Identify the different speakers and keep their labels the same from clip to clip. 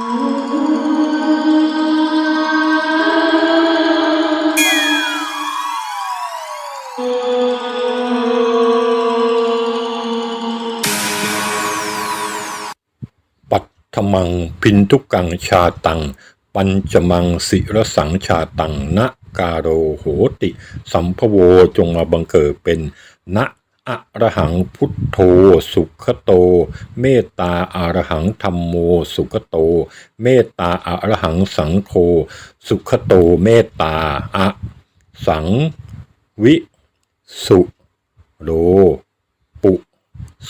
Speaker 1: ปัตถมังพินทุกังชาตัง ปัญจมังศิรสังชาตัง นะกาโรโหติ สัมภโวจงมาบังเกิดเป็นนะ อะระหังพุทโธสุขโต เมตตาอารหังธรรมโม สุขโต เมตตาอารหังสังโฆสุขโตเมตตาอะสังวิสุโรปุ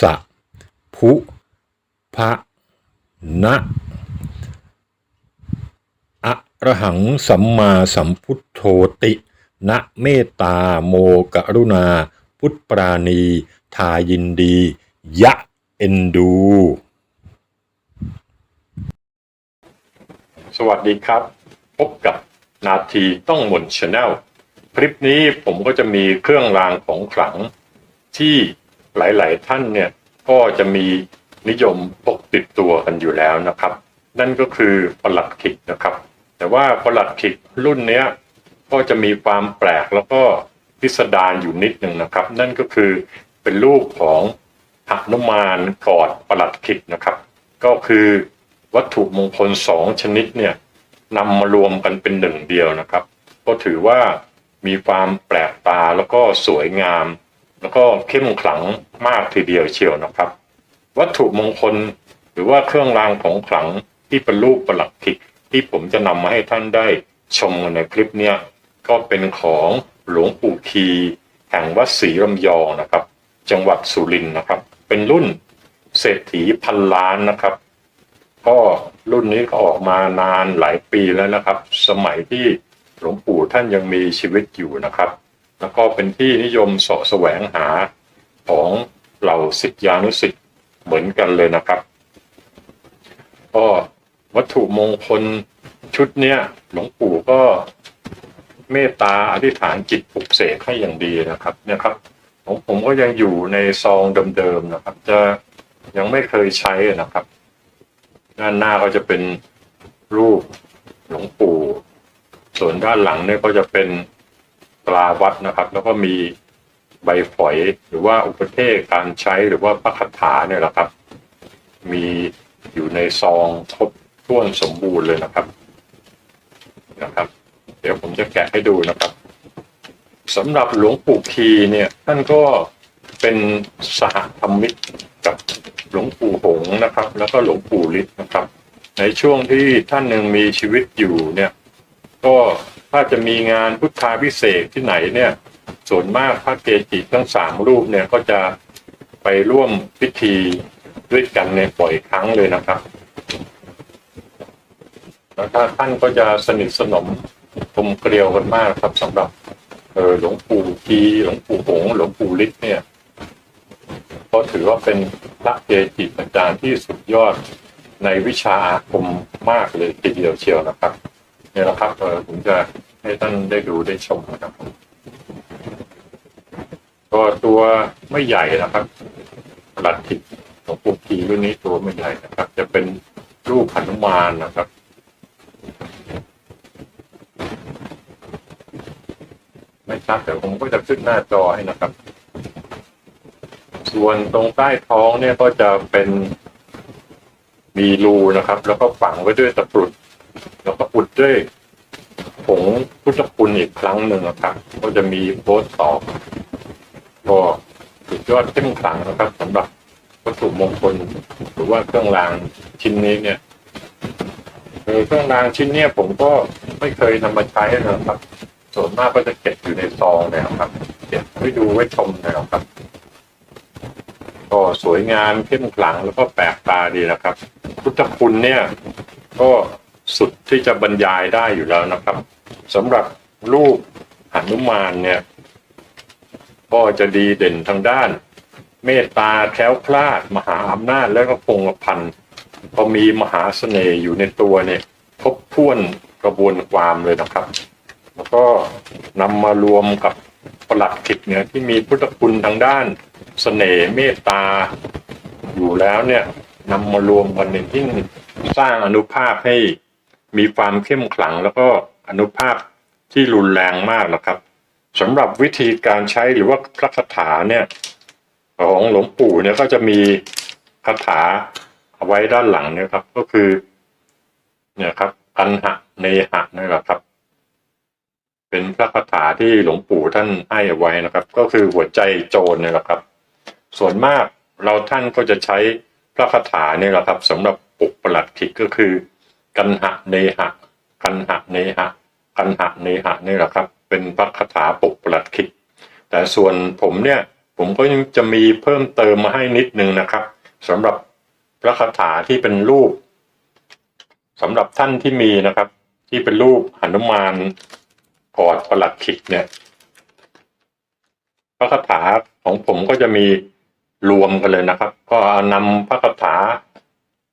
Speaker 1: สะพุพะนะอะระหังสัมมาสัมพุทโธติ นะเมตตาโมกรุณา พุทธปราณี ทายินดี ยะเอ็นดู สวัสดีครับ พบกับนาทีต้องมนชาแนลคลิปนี้ผมก็จะมีเครื่องรางของขลังที่หลาย ๆ ท่านเนี่ย ก็จะมีนิยมพกติดตัวกันอยู่แล้วนะครับ นั่นก็คือประหลัดขิกนะครับ แต่ว่าประหลัดขิกรุ่นเนี้ยก็จะมีความแปลกแล้วก็ พิสดารอยู่นิดหนึ่งนะครับ นั่นก็คือเป็นรูปของหนุมานกอดประหลัดขิกนะครับ ก็คือวัตถุมงคลสองชนิดเนี่ยนำมารวมกันเป็นหนึ่งเดียวนะครับ ก็ถือว่ามีความแปลกตาแล้วก็สวยงาม แล้วก็เข้มขลังมากทีเดียวเชียวนะครับ วัตถุมงคลหรือว่าเครื่องรางของขลังที่เป็นรูปประหลัดขิกที่ผมจะนำมาให้ท่านได้ชมในคลิปเนี้ยก็เป็นของ หลวงปู่คีแห่งวัดศรีลำยองนะครับ จังหวัดสุรินทร์นะครับ เป็นรุ่นเศรษฐีพันล้านนะครับ ก็รุ่นนี้ก็ออกมานานหลายปีแล้วนะครับ สมัยที่หลวงปู่ท่านยังมีชีวิตอยู่นะครับ แล้วก็เป็นที่นิยมเสาะแสวงหาของเหล่าศิษยานุศิษย์เหมือนกันเลยนะครับ ก็วัตถุมงคลชุดเนี้ยหลวงปู่ก็ เมตตาอธิษฐานจิตปลุกเสกให้อย่างดีนะครับเนี่ยครับของผมก็ยังอยู่ในซองเดิมๆนะครับ จะยังไม่เคยใช้นะครับ ด้านหน้าก็จะเป็นรูปหลวงปู่ ส่วนด้านหลังเนี่ยก็จะเป็นตราวัดนะครับ แล้วก็มีใบฝอยหรือว่าอุปเทศการใช้หรือว่าพระคาถาเนี่ยแหละครับ มีอยู่ในซองครบถ้วนสมบูรณ์เลยนะครับนะครับ เดี๋ยวผมจะแกะให้ดูนะครับสำหรับหลวงปู่คีเนี่ย ท่านก็เป็นสหธรรมิกกับหลวงปู่หงนะครับ แล้วก็หลวงปู่ฤทธิ์นะครับ ในช่วงที่ท่านยังมีชีวิตอยู่เนี่ย ก็ถ้าจะมีงานพุทธาพิเศษที่ไหนเนี่ย ส่วนมากพระเกจิทั้งสามรูปเนี่ยก็จะไปร่วมพิธีด้วยกันในบ่อยครั้งเลยนะครับ แล้วถ้าท่านก็จะสนิทสนม กลมเกลียวกันมากครับสำหรับเออหลวงปู่ทีหลวงปู่หงหลวงปู่ฤทธิ์เนี่ยก็ถือว่าเป็นพระเกจิอาจารย์ที่สุดยอดในวิชาอาคมมากเลยทีเดียวเชียวนะครับเนี่ยนะครับเออผมจะให้ท่านได้ดูได้ชมนะครับก็ตัวไม่ใหญ่นะครับหลัดขิกของปุกกีรุ่นนี้ตัวไม่ใหญ่นะครับ จะเป็นรูปหนุมานนะครับ ไม่ ชัดแต่ผมก็จะขึ้นหน้าจอให้นะครับ ส่วนตรงใต้ท้องเนี่ยก็จะเป็นมีรูนะครับ แล้วก็ฝังไว้ด้วยตะกรุด แล้วก็อุดด้วยผงพุทธคุณอีกครั้งหนึ่งนะครับ ก็จะมีโพสต์ตอบก็สุดยอดเข้มขลังนะครับสำหรับวัตถุมงคลหรือว่าเครื่องรางชิ้นนี้เนี่ยเออเครื่องรางชิ้นเนี้ยผมก็ไม่เคยนำมาใช้นะครับ ส่วนมากก็จะเก็บอยู่ในซองนะครับ เก็บไว้ดูไว้ชมนะครับ ก็สวยงามเข้มขลังแล้วก็แปลกตาดีนะครับ พุทธคุณเนี่ย ก็สุดที่จะบรรยายได้อยู่แล้วนะครับสำหรับรูปหนุมานเนี่ย ก็จะดีเด่นทางด้าน เมตตาแคล้วคลาด มหาอำนาจและก็คงกระพันพอมีมหาเสน่ห์อยู่ในตัวเนี่ย ครบถ้วนกระบวนความเลยนะครับ แล้วก็นำมารวมกับประหลัดขิกเนี่ยที่มีพุทธคุณทางด้านเสน่ห์เมตตา อยู่แล้วเนี่ยนำมารวมกันในที่สร้างอนุภาพให้มีความเข้มขลังแล้วก็อนุภาพที่รุนแรงมากนะครับสำหรับวิธีการใช้หรือว่าพระคาถาเนี่ยของหลวงปู่เนี่ยก็จะมีคาถาเอาไว้ด้านหลังเนี่ยครับ ก็คือ เนี่ยครับอันหะเนหะนี่แหละครับ เป็นพระคาถาที่หลวงปู่ท่านให้เอาไว้นะครับ ก็คือหัวใจโจรเนี่ยแหละครับ ส่วนมากเราท่านก็จะใช้พระคาถาเนี่ยแหละครับสำหรับปลุกปลัดขิกก็คือ กันหะเนหะ กันหะเนหะ กันหะเนหะนี่แหละครับ เป็นพระคาถาปลุกปลัดขิก แต่ส่วนผมเนี่ยผมก็จะมีเพิ่มเติมมาให้นิดนึงนะครับสำหรับพระคาถาที่เป็นรูปสำหรับท่านที่มีนะครับ ที่เป็นรูปหนุมาน กอดประหลัดขิกเนี่ยพระคาถาของผมก็จะมีรวมกันเลยนะครับ ก็นำพระคาถา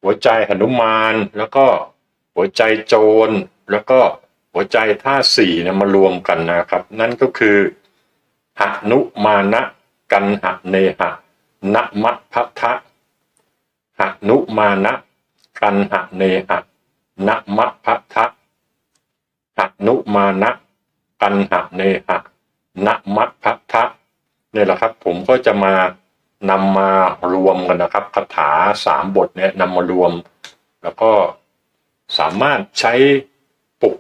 Speaker 1: หัวใจหนุมาน แล้วก็หัวใจโจร แล้วก็หัวใจท่าสี่เนี่ยมารวมกันนะครับ นั่นก็คือหนุมานะกันหะเนหะนะมัพัทะหนุมานะกันหะเนหะนะมัพัทะหนุมานะ กันหะเนหะนะมัพัทธะเนี่ยแหละครับ ผมก็จะมานำมารวมกันนะครับคาถาสามบทเนี่ยนำมารวม แล้วก็สามารถใช้ปลุก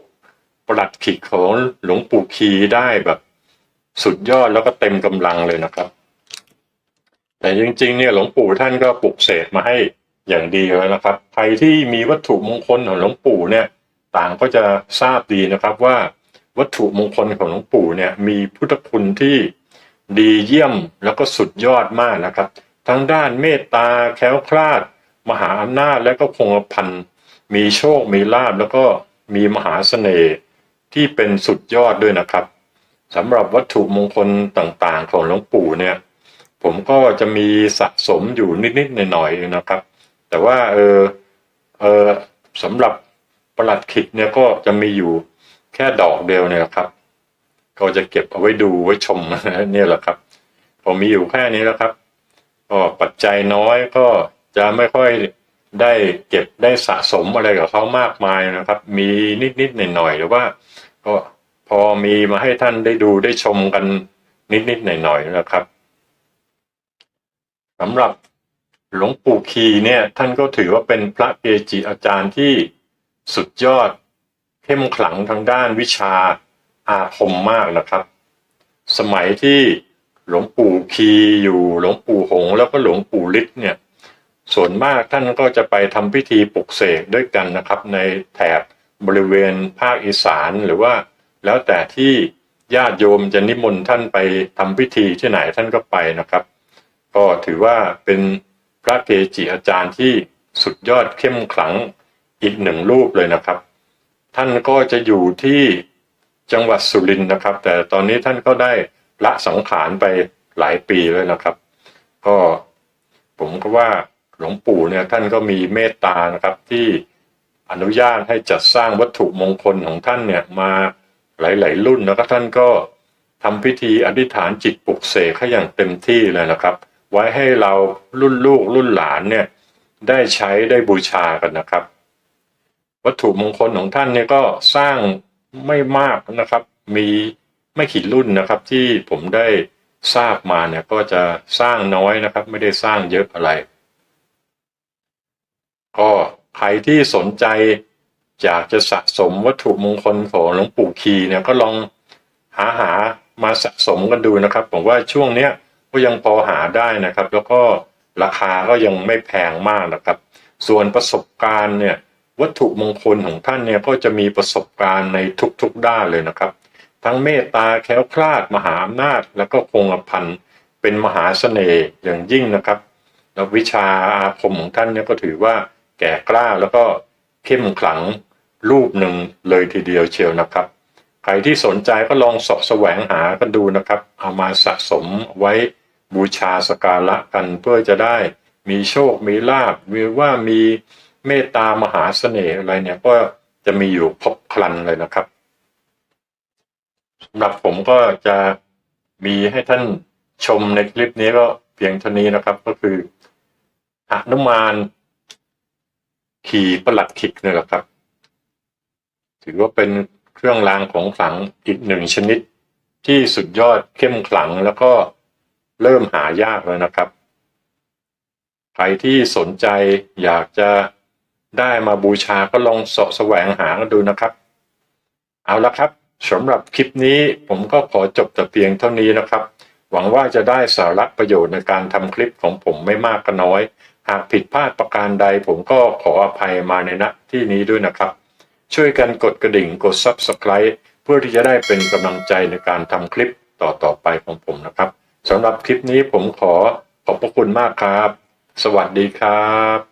Speaker 1: ประหลัดขิกของหลวงปู่คีได้แบบสุดยอดแล้วก็เต็มกำลังเลยนะครับ แต่จริงๆเนี่ยหลวงปู่ท่านก็ปลุกเสกมาให้อย่างดีแล้วนะครับ ใครที่มีวัตถุมงคลของหลวงปู่เนี่ย ต่างก็จะทราบดีนะครับว่า วัตถุมงคลของหลวงปู่เนี่ยมีพุทธคุณที่ดีเยี่ยมแล้วก็สุดยอดมากนะครับ ทั้งด้านเมตตาแคล้วคลาด มหาอำนาจและก็คงกระพันมีโชคมีลาบแล้วก็มีมหาเสน่ห์ที่เป็นสุดยอดด้วยนะครับสำหรับวัตถุมงคลต่างๆ ของหลวงปู่เนี่ย ผมก็จะมีสะสมอยู่นิดๆหน่อยๆนะครับ แต่ว่าเออเออสำหรับประหลัดขิกเนี่ยก็จะมีอยู่แค่ดอกเดียวเนี่ยครับ ก็จะเก็บเอาไว้ดูไว้ชมเนี่ยแหละครับ ผมมีอยู่แค่นี้แล้วครับก็ปัจจัยน้อยก็จะไม่ค่อยได้เก็บได้สะสมอะไรกับเขามากมายนะครับ มีนิดๆหน่อยๆหรือว่า ก็พอมีมาให้ท่านได้ดูได้ชมกันนิดๆหน่อยๆนะครับสำหรับหลวงปู่คีเนี่ยท่านก็ถือว่าเป็นพระเกจิอาจารย์ที่สุดยอด เข้มขลังทางด้านวิชาอาคมมากนะครับ สมัยที่หลวงปู่คีอยู่หลวงปู่หง แล้วก็หลวงปู่ฤทธิ์เนี่ยส่วนมากท่านก็จะไปทำพิธีปลุกเสกด้วยกันนะครับ ในแถบบริเวณภาคอีสานหรือว่า แล้วแต่ที่ญาติโยมจะนิมนต์ท่านไปทำพิธีที่ไหนท่านก็ไปนะครับ ก็ถือว่าเป็นพระเกจิอาจารย์ที่สุดยอดเข้มขลังอีกหนึ่งรูปเลยนะครับ ท่านก็จะอยู่ที่จังหวัดสุรินทร์นะครับ แต่ตอนนี้ท่านก็ได้ละสังขารไปหลายปีแล้วนะครับ ก็ผมก็ว่าหลวงปู่เนี่ยท่านก็มีเมตตานะครับที่อนุญาตให้จัดสร้างวัตถุมงคลของท่านเนี่ยมาหลาย ๆ รุ่นแล้วก็ท่านก็ทำพิธีอธิษฐานจิตปลุกเสกให้อย่างเต็มที่เลยนะครับ ไว้ให้เรารุ่นลูกรุ่นหลานเนี่ยได้ใช้ได้บูชากันนะครับ วัตถุมงคลของท่านเนี่ยก็สร้างไม่มากนะครับ มีไม่กี่รุ่นนะครับที่ผมได้ทราบมาเนี่ยก็จะสร้างน้อยนะครับ ไม่ได้สร้างเยอะอะไร ก็ใครที่สนใจอยากจะสะสมวัตถุมงคลของหลวงปู่คีเนี่ยก็ลองหาหามาสะสมกันดูนะครับ ผมว่าช่วงเนี้ยก็ยังพอหาได้นะครับ แล้วก็ราคาก็ยังไม่แพงมากนะครับ ส่วนประสบการณ์เนี่ย วัตถุมงคลของท่านเนี่ยก็จะมีประสบการณ์ในทุกๆด้านเลยนะครับ ทั้งเมตตาแคล้วคลาดมหาอำนาจ แล้วก็คงกระพันเป็นมหาเสน่ห์อย่างยิ่งนะครับแล้ววิชาอาคมของท่านเนี่ยก็ถือว่าแก่กล้าแล้วก็เข้มขลังรูปหนึ่งเลยทีเดียวเชียวนะครับ ใครที่สนใจก็ลองสาะแสวงหากันดูนะครับ เอามาสะสมไว้บูชาสกการะกันเพื่อจะได้มีโชค มีลาบหรือว่ามี เมตตามหาเสน่ห์อะไรเนี่ยก็จะมีอยู่ครบครันเลยนะครับสำหรับผมก็จะมีให้ท่านชมในคลิปนี้ก็เพียงเท่านี้นะครับ ก็คือหนุมานขี่ประหลัดขิกเนี่ยแหละครับ ถือว่าเป็นเครื่องรางของขลังอีกหนึ่งชนิดที่สุดยอดเข้มขลังแล้วก็เริ่มหายากแล้วนะครับ ใครที่สนใจอยากจะ ได้มาบูชาก็ลองเสาะแสวงหากันดูนะครับ เอาละครับสำหรับคลิปนี้ผมก็ขอจบแต่เพียงเท่านี้นะครับ หวังว่าจะได้สาระประโยชน์ในการทำคลิปของผมไม่มากก็น้อย หากผิดพลาดประการใดผมก็ขออภัยมาในณที่นี้ด้วยนะครับ ช่วยกันกดกระดิ่งกด Subscribe เพื่อที่จะได้เป็นกำลังใจในการทำคลิปต่อๆไปของผมนะครับสำหรับคลิปนี้ผมขอขอบพระคุณมากครับ สวัสดีครับ